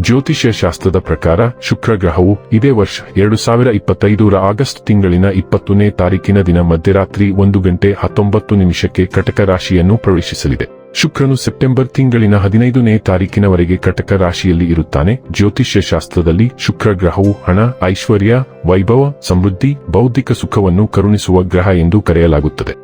ಜ್ಯೋತಿಷ್ಯ ಶಾಸ್ತ್ರದ ಪ್ರಕಾರ ಶುಕ್ರ ಗ್ರಹವು ಇದೇ ವರ್ಷ ಎರಡು ಸಾವಿರ ಇಪ್ಪತ್ತೈದರ ಆಗಸ್ಟ್ ತಿಂಗಳಿನ ಇಪ್ಪತ್ತನೇ ತಾರೀಕಿನ ದಿನ ಮಧ್ಯರಾತ್ರಿ ಒಂದು ಗಂಟೆ ಹತ್ತೊಂಬತ್ತು ನಿಮಿಷಕ್ಕೆ ಕಟಕ ರಾಶಿಯನ್ನು ಪ್ರವೇಶಿಸಲಿದೆ. ಶುಕ್ರನು ಸೆಪ್ಟೆಂಬರ್ ತಿಂಗಳಿನ ಹದಿನೈದನೇ ತಾರೀಕಿನವರೆಗೆ ಕಟಕ ರಾಶಿಯಲ್ಲಿ ಇರುತ್ತಾನೆ. ಜ್ಯೋತಿಷ್ಯ ಶಾಸ್ತ್ರದಲ್ಲಿ ಶುಕ್ರ ಗ್ರಹವು ಹಣ, ಐಶ್ವರ್ಯ, ವೈಭವ, ಸಮೃದ್ಧಿ, ಬೌದ್ಧಿಕ ಸುಖವನ್ನು ಕರುಣಿಸುವ ಗ್ರಹ ಎಂದು ಕರೆಯಲಾಗುತ್ತದೆ.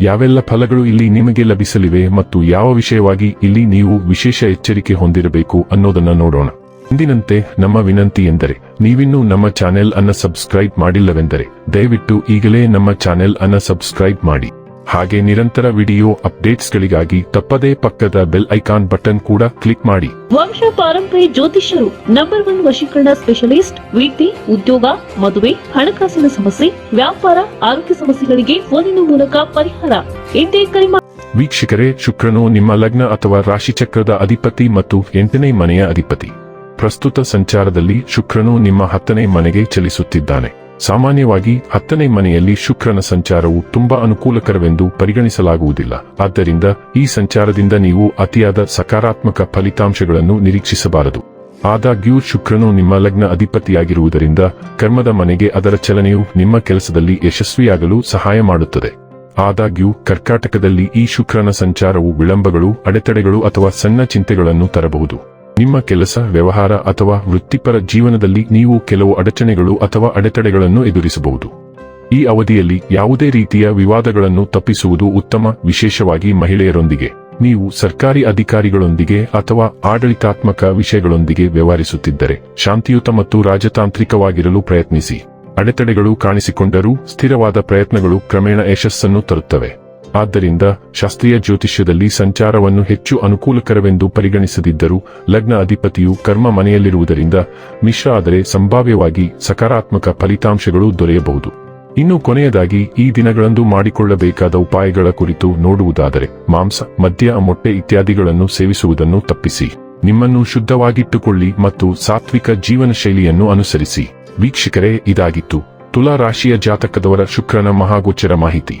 ಯಾವೆಲ್ಲ ಫಲಗಳು ಇಲ್ಲಿ ನಿಮಗೆ ಲಭಿಸಲಿವೆ ಮತ್ತು ಯಾವ ವಿಷಯವಾಗಿ ಇಲ್ಲಿ ನೀವು ವಿಶೇಷ ಎಚ್ಚರಿಕೆ ಹೊಂದಿರಬೇಕು ಅನ್ನೋದನ್ನ ನೋಡೋಣ. ಇಂದಿನಂತೆ ನಮ್ಮ ವಿನಂತಿ ಎಂದರೆ, ನೀವಿನ್ನೂ ನಮ್ಮ ಚಾನೆಲ್ ಅನ್ನ ಸಬ್ಸ್ಕ್ರೈಬ್ ಮಾಡಿಲ್ಲವೆಂದರೆ, ದಯವಿಟ್ಟು ಈಗಲೇ ನಮ್ಮ ಚಾನೆಲ್ ಅನ್ನ ಸಬ್ಸ್ಕ್ರೈಬ್ ಮಾಡಿ. ಹಾಗೆ ನಿರಂತರ ವಿಡಿಯೋ ಅಪ್ಡೇಟ್ಸ್ಗಳಿಗಾಗಿ ತಪ್ಪದೇ ಪಕ್ಕದ ಬೆಲ್ ಐಕಾನ್ ಬಟನ್ ಕೂಡ ಕ್ಲಿಕ್ ಮಾಡಿ. ವಂಶ ಪಾರಂಪರ್ಯ ಜ್ಯೋತಿಷ್ಯರು ನಂಬರ್ ಒನ್ ವಶೀಕರಣ ಸ್ಪೆಷಲಿಸ್ಟ್ ವೀಟಿ ಉದ್ಯೋಗ ಮದುವೆ ಹಣಕಾಸಿನ ಸಮಸ್ಯೆ ವ್ಯಾಪಾರ ಆರೋಗ್ಯ ಸಮಸ್ಯೆಗಳಿಗೆ ಫೋನಿನ ಮೂಲಕ ಪರಿಹಾರ. ಎಂದೇ ಕರೆ. ವೀಕ್ಷಕರೇ ಶುಕ್ರನು ನಿಮ್ಮ ಲಗ್ನ ಅಥವಾ ರಾಶಿಚಕ್ರದ ಅಧಿಪತಿ ಮತ್ತು ಎಂಟನೇ ಮನೆಯ ಅಧಿಪತಿ. ಪ್ರಸ್ತುತ ಸಂಚಾರದಲ್ಲಿ ಶುಕ್ರನು ನಿಮ್ಮ ಹತ್ತನೇ ಮನೆಗೆ ಚಲಿಸುತ್ತಿದ್ದಾನೆ. ಸಾಮಾನ್ಯವಾಗಿ ಹತ್ತನೇ ಮನೆಯಲ್ಲಿ ಶುಕ್ರನ ಸಂಚಾರವು ತುಂಬಾ ಅನುಕೂಲಕರವೆಂದು ಪರಿಗಣಿಸಲಾಗುವುದಿಲ್ಲ. ಆದ್ದರಿಂದ ಈ ಸಂಚಾರದಿಂದ ನೀವು ಅತಿಯಾದ ಸಕಾರಾತ್ಮಕ ಫಲಿತಾಂಶಗಳನ್ನು ನಿರೀಕ್ಷಿಸಬಾರದು. ಆದಾಗ್ಯೂ ಶುಕ್ರನು ನಿಮ್ಮ ಲಗ್ನ ಅಧಿಪತಿಯಾಗಿರುವುದರಿಂದ ಕರ್ಮದ ಮನೆಗೆ ಅದರ ಚಲನೆಯು ನಿಮ್ಮ ಕೆಲಸದಲ್ಲಿ ಯಶಸ್ವಿಯಾಗಲು ಸಹಾಯ ಮಾಡುತ್ತದೆ. ಆದಾಗ್ಯೂ ಕರ್ಕಾಟಕದಲ್ಲಿ ಈ ಶುಕ್ರನ ಸಂಚಾರವು ವಿಳಂಬಗಳು, ಅಡೆತಡೆಗಳು ಅಥವಾ ಸಣ್ಣ ಚಿಂತೆಗಳನ್ನು ತರಬಹುದು. ನಿಮ್ಮ ಕೆಲಸ, ವ್ಯವಹಾರ ಅಥವಾ ವೃತ್ತಿಪರ ಜೀವನದಲ್ಲಿ ನೀವು ಕೆಲವು ಅಡಚಣೆಗಳು ಅಥವಾ ಅಡೆತಡೆಗಳನ್ನು ಎದುರಿಸಬಹುದು. ಈ ಅವಧಿಯಲ್ಲಿ ಯಾವುದೇ ರೀತಿಯ ವಿವಾದಗಳನ್ನು ತಪ್ಪಿಸುವುದು ಉತ್ತಮ, ವಿಶೇಷವಾಗಿ ಮಹಿಳೆಯರೊಂದಿಗೆ. ನೀವು ಸರ್ಕಾರಿ ಅಧಿಕಾರಿಗಳೊಂದಿಗೆ ಅಥವಾ ಆಡಳಿತಾತ್ಮಕ ವಿಷಯಗಳೊಂದಿಗೆ ವ್ಯವಹರಿಸುತ್ತಿದ್ದರೆ, ಶಾಂತಿಯುತ ಮತ್ತು ರಾಜತಾಂತ್ರಿಕವಾಗಿರಲು ಪ್ರಯತ್ನಿಸಿ. ಅಡೆತಡೆಗಳು ಕಾಣಿಸಿಕೊಂಡರೂ, ಸ್ಥಿರವಾದ ಪ್ರಯತ್ನಗಳು ಕ್ರಮೇಣ ಯಶಸ್ಸನ್ನು ತರುತ್ತವೆ. ಆದ್ದರಿಂದ ಶಾಸ್ತ್ರೀಯ ಜ್ಯೋತಿಷ್ಯದಲ್ಲಿ ಸಂಚಾರವನ್ನು ಹೆಚ್ಚು ಅನುಕೂಲಕರವೆಂದು ಪರಿಗಣಿಸದಿದ್ದರೂ ಲಗ್ನ ಅಧಿಪತಿಯು ಕರ್ಮ ಮನೆಯಲ್ಲಿರುವುದರಿಂದ ಮಿಶ್ರ ಆದರೆ ಸಂಭಾವ್ಯವಾಗಿ ಸಕಾರಾತ್ಮಕ ಫಲಿತಾಂಶಗಳು ದೊರೆಯಬಹುದು. ಇನ್ನು ಕೊನೆಯದಾಗಿ ಈ ದಿನಗಳಂದು ಮಾಡಿಕೊಳ್ಳಬೇಕಾದ ಉಪಾಯಗಳ ಕುರಿತು ನೋಡುವುದಾದರೆ ಮಾಂಸ, ಮದ್ಯ, ಮೊಟ್ಟೆ ಇತ್ಯಾದಿಗಳನ್ನು ಸೇವಿಸುವುದನ್ನು ತಪ್ಪಿಸಿ. ನಿಮ್ಮನ್ನು ಶುದ್ಧವಾಗಿಟ್ಟುಕೊಳ್ಳಿ ಮತ್ತು ಸಾತ್ವಿಕ ಜೀವನ ಶೈಲಿಯನ್ನು ಅನುಸರಿಸಿ. ವೀಕ್ಷಕರೇ, ಇದಾಗಿತ್ತು. ತುಲಾ ರಾಶಿಯ ಜಾತಕದವರ ಶುಕ್ರನ ಮಹಾಗೋಚರ ಮಾಹಿತಿ.